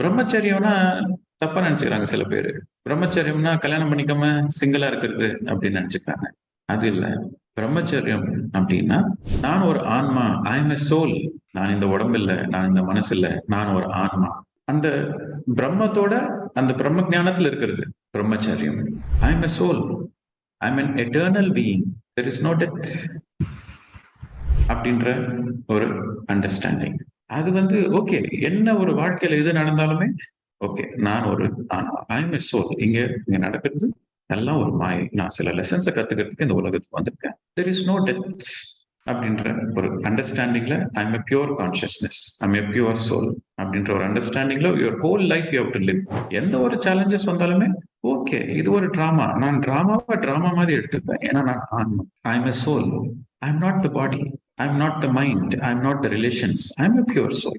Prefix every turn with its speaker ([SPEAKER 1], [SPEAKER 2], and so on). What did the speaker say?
[SPEAKER 1] பிரம்மச்சரியம்னா தப்பா நினைச்சுக்கிறாங்க சில பேரு. பிரம்மச்சரியம்னா கல்யாணம் பண்ணிக்காம சிங்கிளா இருக்கிறது அப்படின்னு நினைச்சுக்கிறாங்க. அது இல்ல. பிரம்மச்சரியம் அப்படின்னா நான் ஒரு ஆன்மா ஐ எம் சோல் நான் இந்த உடம்பு இல்ல நான் இந்த மனசு இல்ல நான் ஒரு ஆன்மா. அந்த பிரம்மத்தோட அந்த பிரம்ம ஞானத்துல இருக்கிறது பிரம்மச்சரியம். I am soul I am an eternal being there is no death அப்படின்ற ஒரு அண்டர்ஸ்டாண்டிங் அது வந்து ஓகே என்ன ஒரு வாழ்க்கையில எது நடந்தாலுமே ஓகே நான் ஒரு ஐம் எ சோல் இங்க இங்க நடக்கிறது எல்லாம் ஒரு மாயை. நான் சில லெசன்ஸை கத்துக்கிறதுக்கு இந்த உலகத்துக்கு வந்திருக்கேன். தெர் இஸ் நோ டெத் அப்படின்ற ஒரு அண்டர்ஸ்டாண்டிங்ல I'm a pure consciousness I'm a pure soul அப்படின்ற ஒரு அண்டர்ஸ்டாண்டிங்ல your whole life you to live எந்த ஒரு சேலஞ்சஸ் வந்தாலுமே ஓகே இது ஒரு டிராமா நான் டிராமாவா டிராமா மாதிரி எடுத்துப்பேன். ஏன்னா நான் I'm a soul I am not the body I'm not the mind. I'm not the relations. I'm a pure soul.